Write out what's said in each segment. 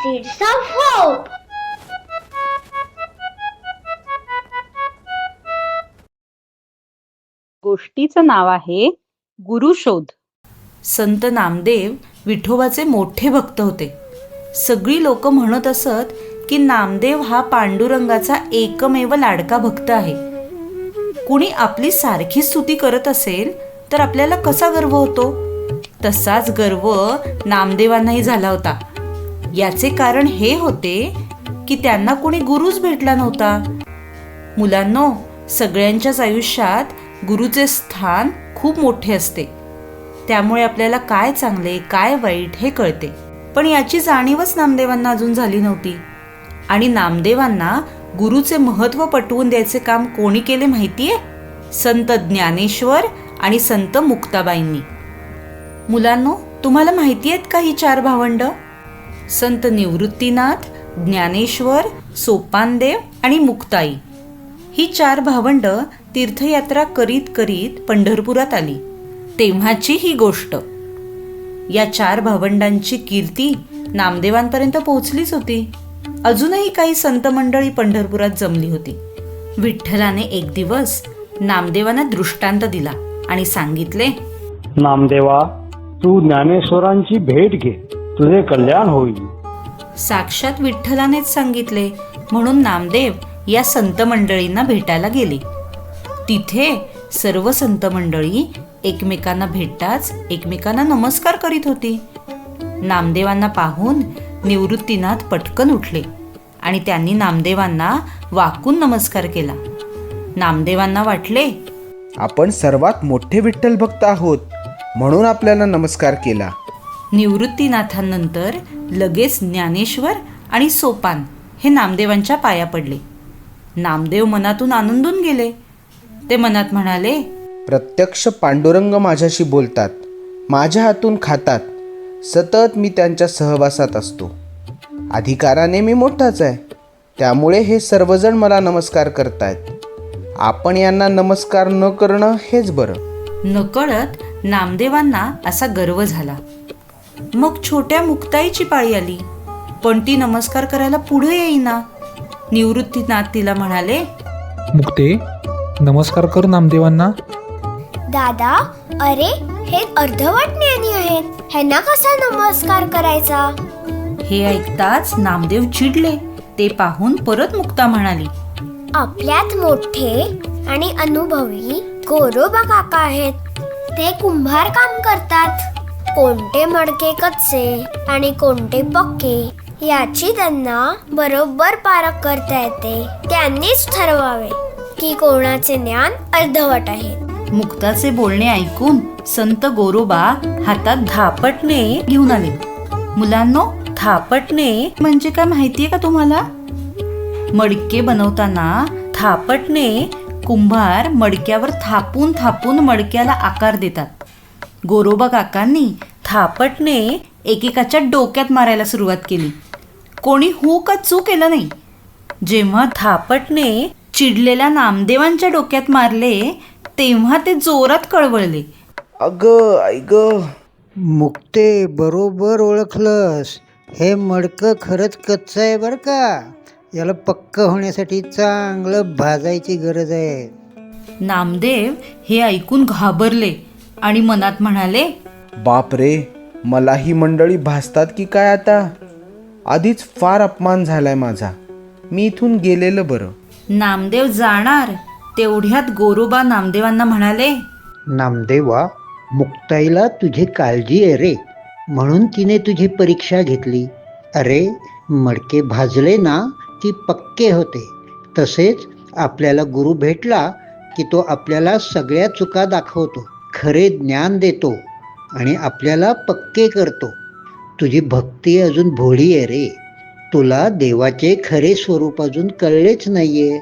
seeds of hope. गोष्टीचं नाव आहे गुरुशोध संत नामदेव विठोबाचे मोठे भक्त होते. सगळी लोक म्हणत असत की नामदेव हा पांडुरंगाचा एकमेव लाडका भक्त आहे. कुणी आपली सारखी स्तुती करत असेल तर आपल्याला कसा गर्व होतो? तसाच गर्व नामदेवांनाही झाला होता. याचे कारण हे होते की त्यांना कोणी गुरुच भेटला नव्हता. मुलांनो सगळ्यांच्याच आयुष्यात गुरुचे स्थान खूप मोठे असते. त्यामुळे आपल्याला काय चांगले काय वाईट हे कळते. पण याची जाणीवच नामदेवांना अजून झाली नव्हती. आणि नामदेवांना गुरुचे महत्त्व पटवून द्यायचे काम कोणी केले माहितीये? संत ज्ञानेश्वर आणि संत मुक्ताबाईंनी. मुलांनो तुम्हाला माहिती आहेत का ही चार भावंडं? संत निवृत्तीनाथ ज्ञानेश्वर सोपानदेव आणि मुक्ताई. ही चार भावंड तीर्थयात्रा करीत करीत पंढरपुरात आली. तेव्हाची ही गोष्ट. या चार भावंडांची कीर्ती नामदेवांपर्यंत पोहोचलीच होती. अजूनही काही संत मंडळी पंढरपुरात जमली होती. विठ्ठलाने एक दिवस नामदेवांना दृष्टांत दिला आणि सांगितले नामदेवा तू ज्ञानेश्वरांची भेट घे. तुझे कल्याण होईल. साक्षात विठ्ठलानेच सांगितले म्हणून नामदेव या संत मंडळींना भेटायला गेले. तिथे सर्व संत मंडळी एकमेकांना भेटताच एकमेकांना नमस्कार करीत होती. नामदेवांना पाहून निवृत्तीनाथ पटकन उठले आणि त्यांनी नामदेवांना वाकून नमस्कार केला. नामदेवांना वाटले आपण सर्वात मोठे विठ्ठल भक्त आहोत म्हणून आपल्याला नमस्कार केला. निवृत्तीनाथांनंतर लगेच ज्ञानेश्वर आणि सोपान हे नामदेवांच्या पाया पडले. नामदेव मनातून आनंदून गेले. ते मनात म्हणाले प्रत्यक्ष पांडुरंग माझ्याशी बोलतात माझ्या हातून खातात सतत मी त्यांच्या सहवासात असतो. अधिकाराने मी मोठाच आहे त्यामुळे हे सर्वजण मला नमस्कार करतायत. आपण यांना नमस्कार न करणं हेच बरं. नकळत नामदेवांना असा गर्व झाला. मग छोट्या मुक्ताईची पाळी आली. पण ती नमस्कार करायला पुढे येईना. निवृत्तीनाथ तिला म्हणाले मुक्ते नमस्कार कर नामदेवांना. दादा अरे हे अर्धवट ज्ञानी आहेत. ह्यांना कसा नमस्कार करायचा? हे ऐकताच नामदेव चिडले. ते पाहून परत मुक्ता म्हणाली आपल्यात मोठे आणि अनुभवी गोरोबा काका आहेत. ते कुंभार काम करतात. कोणते मडके कच्चे आणि कोणते पक्के याची त्यांना बरोबर पारख करता येते. त्यांनीच ठरवावे की कोणाचे ज्ञान अर्धवट आहे. मुक्ताचे बोलणे ऐकून संत गोरोबा हातात धापटणे घेऊन आले. मुलांनो थापटणे म्हणजे काय माहितीये का तुम्हाला? मडके बनवताना थापटणे कुंभार मडक्यावर थापून थापून मडक्याला आकार देतात. गोरोबा काकांनी थापटणे एकेकाच्या डोक्यात मारायला सुरुवात केली. कोणी हू का चू केलं नाही? जेव्हा थापटणे चिडलेल्या नामदेवांच्या डोक्यात मारले तेव्हा ते जोरात कळवळले. अगं आई ग मुक्ते बरोबर ओळखलंस. हे मडकं खरंच कच्चं आहे बरं का? याला पक्क होण्यासाठी चांगलं भाजायची गरज आहे. नामदेव हे ऐकून घाबरले. आणि मनात म्हणाले बाप रे मला ही मंडळी भासतात की काय आता? आधीच फार अपमान झालाय माझा. मी इथून गेलेलं बरं. नामदेव जाणार. तेवढ्यात गोरोबा नामदेवांना म्हणाले नामदेवा मुक्ताईला तुझी काळजी आहे रे. म्हणून तिने तुझी परीक्षा घेतली. अरे मडके भाजले ना की पक्के होते. तसेच आपल्याला गुरु भेटला की तो आपल्याला सगळ्या चुका दाखवतो. खरे ज्ञान देतो आणि आपल्याला पक्के करतो. तुझी भक्ती अजून भोळी आहे रे. तुला देवाचे खरे स्वरूप अजून कळलेच नाहीये.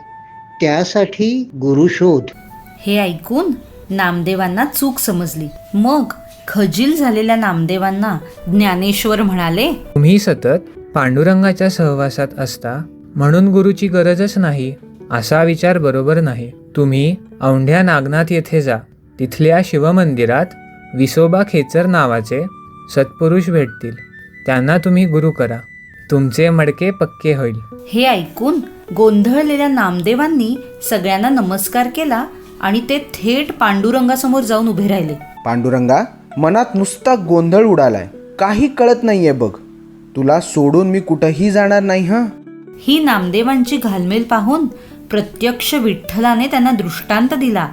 त्यासाठी गुरुशोध हे ऐकून नामदेवांना चूक समजली. मग खजील झालेल्या नामदेवांना ज्ञानेश्वर म्हणाले तुम्ही सतत पांडुरंगाच्या सहवासात असता म्हणून गुरुची गरजच नाही असा विचार बरोबर नाही. तुम्ही औंढ्या नागनाथ येथे जा. तिथल्या शिवमंदिरात विसोबा खेचर नावाचे सत्पुरुष भेटतील. त्यांना तुम्ही गुरु करा. तुमचे मडके पक्के होईल. हे ऐकून गोंधळलेल्या नामदेवांनी सगळ्यांना नमस्कार केला आणि ते थेट पांडुरंगासमोर जाऊन उभे राहिले. पांडुरंगा मनात नुसता गोंधळ उडालाय. काही कळत नाहीये बघ. तुला सोडून मी कुठंही जाणार नाही हं? ही नामदेवांची घालमेल पाहून प्रत्यक्ष विठ्ठलाने त्यांना दृष्टांत दिला.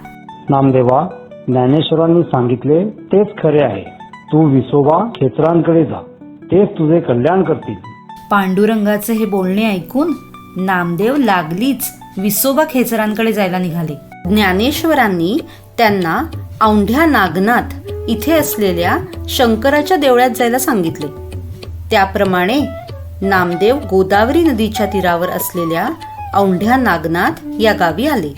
नामदेवा ज्ञानेश्वरांनी सांगितले तेच खरे आहे. तू विसोबा खेचरांकडे जा. तेच तुझे कल्याण करतील. पांडुरंगाचे हे बोलणे ऐकून नामदेव लागलीच विसोबा खेचरांकडे जायला निघाले. ज्ञानेश्वरांनी त्यांना औंढ्या नागनाथ इथे असलेल्या शंकराच्या देवळात जायला सांगितले. त्याप्रमाणे नामदेव गोदावरी नदीच्या तीरावर असलेल्या औंढ्या नागनाथ या गावी आले.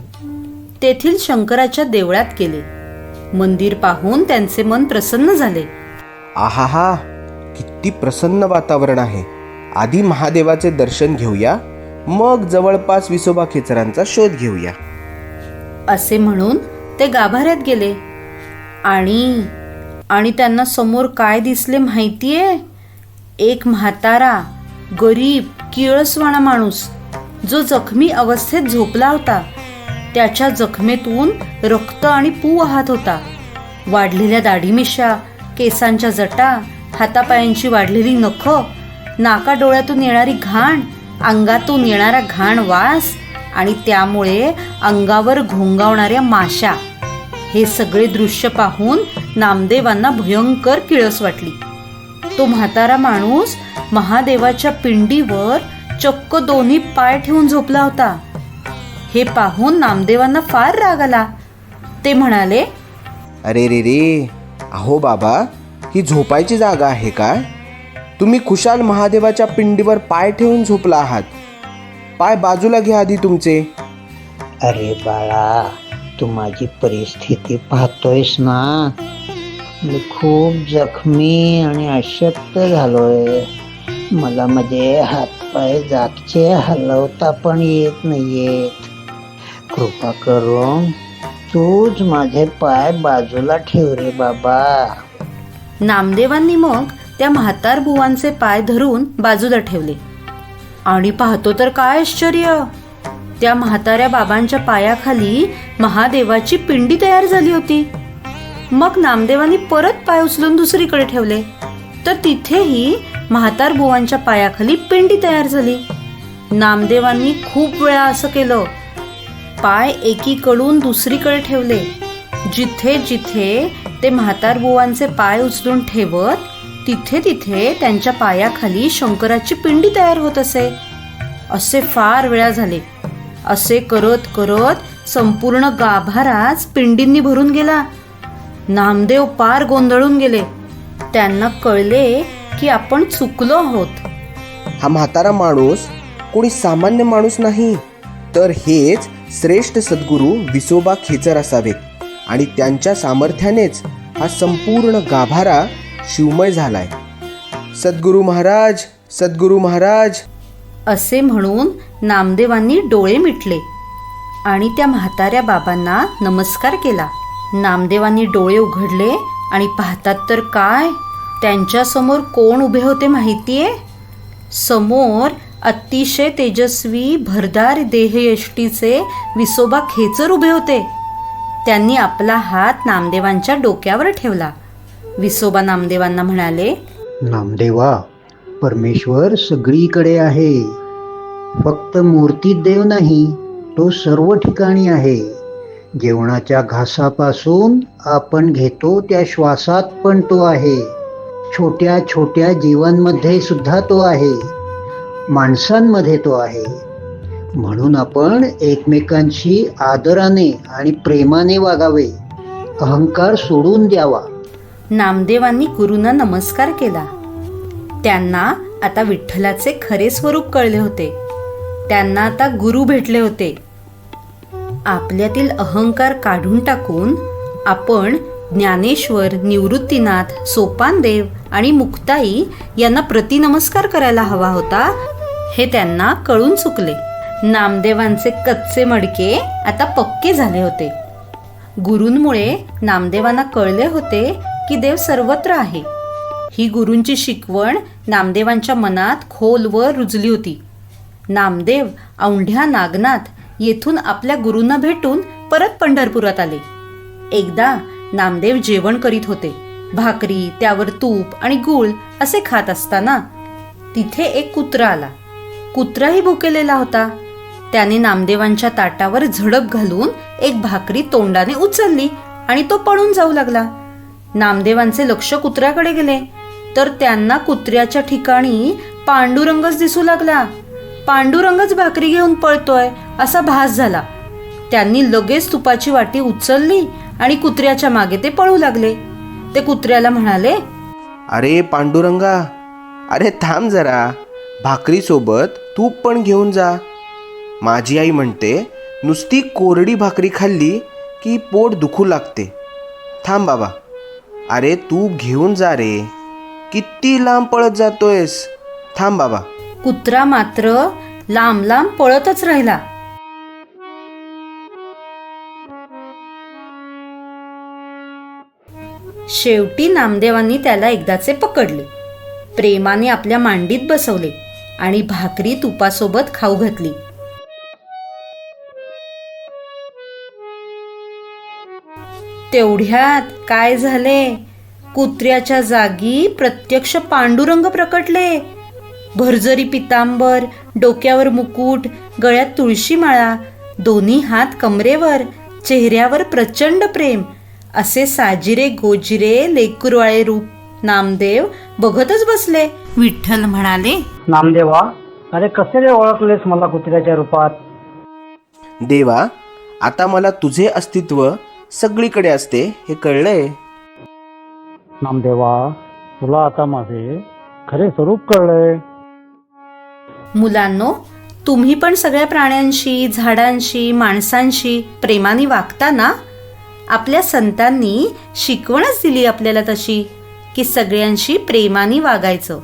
तेथील शंकराच्या देवळात गेले. मंदिर पाहून त्यांचे मन प्रसन्न झाले. आहाहा किती प्रसन्न वातावरण आहे. आधी महादेवाचे दर्शन घेऊया मग जवळपास विसोबा खेचरांचा शोध घेऊया. असे म्हणून ते गाभाऱ्यात गेले. आणि आणि त्यांना समोर काय दिसले माहितीये? एक म्हातारा गरीब किळसवाणा माणूस जो जखमी अवस्थेत झोपला होता. त्याच्या जखमेतून रक्त आणि पू वाहत होता. वाढलेल्या दाढीमिशा केसांच्या जटा हातापायांची वाढलेली नख नाका डोळ्यातून येणारी घाण अंगातून येणारा घाण वास आणि त्यामुळे अंगावर घोंगावणाऱ्या माशा. हे सगळे दृश्य पाहून नामदेवांना भयंकर किळस वाटली. तो म्हातारा माणूस महादेवाच्या पिंडीवर चक्क दोन्ही पाय ठेवून झोपला होता. हे पाहून नामदेवांना फार राग आला. ते म्हणाले अरे रे रे अहो बाबा ही झोपायची जागा आहे काय तुम्ही खुशाल महादेवाच्या पिंडीवर पाय ठेवून झोपला आहात. पाय बाजूला घ्या आधी तुमचे. अरे बाळा तू माझी परिस्थिती पाहतोयस ना? मी खूप जखमी आणि अशक्त झालोय. मला माझे हातपाय जागचे हलवता पण येत नाहीयेत. कृपा करून तूच माझे पाय बाजूला ठेव रे बाबा. नामदेवांनी मग त्या म्हातार बुवांचे पाय धरून बाजूला ठेवले. आणि पाहतो तर काय आश्चर्य! त्या म्हाताऱ्या बाबांच्या पायाखाली महादेवाची पिंडी तयार झाली होती. मग नामदेवांनी परत पाय उचलून दुसरीकडे ठेवले. तर तिथेही म्हातार बुवांच्या पायाखाली पिंडी तयार झाली. नामदेवांनी खूप वेळा असं केलं. पाय एकीकडून दुसरीकडे ठेवले. जिथे जिथे ते म्हातार बुवांचे पाय उचलून ठेवत तिथे तिथे त्यांच्या पायाखाली शंकराची पिंडी तयार होत असे. असे फार वेळा झाले. असे करत करत संपूर्ण गाभाराच पिंडींनी भरून गेला. नामदेव पार गोंधळून गेले. त्यांना कळले की आपण चुकलो आहोत. हा म्हातारा माणूस कोणी सामान्य माणूस नाही. तर हेच श्रेष्ठ सद्गुरू विसोबा खेचर असावेत आणि त्यांच्या सामर्थ्यानेच हा संपूर्ण गाभारा शिवमय झालाय. सद्गुरू महाराज सद्गुरू महाराज! असे म्हणून नामदेवांनी डोळे मिटले आणि त्या म्हाताऱ्या बाबांना नमस्कार केला. नामदेवांनी डोळे उघडले आणि पाहतात तर काय? त्यांच्यासमोर कोण उभे होते माहितीये? समोर अतिशय तेजस्वी भरदार देहयष्टीचे विसोबा खेचर उभे होते. त्यांनी आपला हात नामदेवांच्या डोक्यावर ठेवला. विसोबा नामदेवांना म्हणाले नामदेवा परमेश्वर सगळीकडे आहे. फक्त मूर्तीत देव नाही तो सर्व ठिकाणी आहे. जेवणाच्या घासापासून आपण घेतो त्या श्वासात पण तो आहे. छोट्या छोट्या जीवांमध्ये सुद्धा तो आहे. माणसांमध्ये तो आहे. म्हणून आपण एकमेकांशी आदराने आणि प्रेमाने वागावे. अहंकार सोडून द्यावा. नामदेवांनी गुरुंना नमस्कार केला. त्यांना आता विठ्ठलाचे खरे स्वरूप कळले होते. त्यांना आता गुरु भेटले होते. आपल्यातील अहंकार काढून टाकून आपण ज्ञानेश्वर निवृत्तीनाथ सोपानदेव आणि मुक्ताई यांना प्रतिनमस्कार करायला हवा होता हे त्यांना कळून चुकले. नामदेवांचे कच्चे मडके आता पक्के झाले होते. गुरूंमुळे नामदेवांना कळले होते की देव सर्वत्र आहे. ही गुरूंची शिकवण नामदेवांच्या मनात खोलवर रुजली होती. नामदेव औंढ्या नागनाथ येथून आपल्या गुरूंना भेटून परत पंढरपुरात आले. एकदा नामदेव जेवण करीत होते. भाकरी त्यावर तूप आणि गूळ असे खात असताना तिथे एक कुत्रा आला. कुत्राही भुकेलेला होता. त्याने नामदेवांच्या ताटावर झडप घालून एक भाकरी तोंडाने उचलली आणि तो पळून जाऊ लागला. नामदेवांचे लक्ष कुत्र्याकडे गेले. तर त्यांना कुत्र्याच्या ठिकाणी पांडुरंगच दिसू लागला. पांडुरंगच भाकरी घेऊन पळतोय असा भास झाला. त्यांनी लगेच तुपाची वाटी उचलली आणि कुत्र्याच्या मागे ते पळू लागले. ते कुत्र्याला म्हणाले अरे पांडुरंगा अरे थांब जरा. भाकरीसोबत तूप पण घेऊन जा. माझी आई म्हणते नुसती कोरडी भाकरी खाल्ली की पोट दुखू लागते. थांब बाबा. अरे तूप घेऊन जा रे. किती लांब पळत जातोयस. थांब बाबा. कुत्रा मात्र लांब लांब पळतच राहिला. शेवटी नामदेवांनी त्याला एकदाचे पकडले. प्रेमाने आपल्या मांडीत बसवले. आणि भाकरी तुपासोबत खाऊ घातली. तेवढ्यात काय झाले? कुत्र्याच्या जागी प्रत्यक्ष पांडुरंग प्रकटले. भरजरी पितांबर डोक्यावर मुकुट गळ्यात तुळशी माळा दोन्ही हात कमरेवर चेहऱ्यावर प्रचंड प्रेम. असे साजिरे गोजिरे लेकुरवाळे रूप नामदेव बघतच बसले. विठ्ठल म्हणाले नामदेवा अरे कसे रे ओळखलेस मला कुत्र्याच्या रूपात? देवा आता मला तुझे अस्तित्व सगळीकडे असते हे कळलंय? नामदेवा तुला आता माझे खरे स्वरूप कळलंय. मुलांनो तुम्ही पण सगळ्या प्राण्यांशी झाडांशी माणसांशी प्रेमाने वागता ना आपल्या संतांनी शिकवणच दिली आपल्याला तशी. की सगळ्यांशी प्रेमाने वागायचं.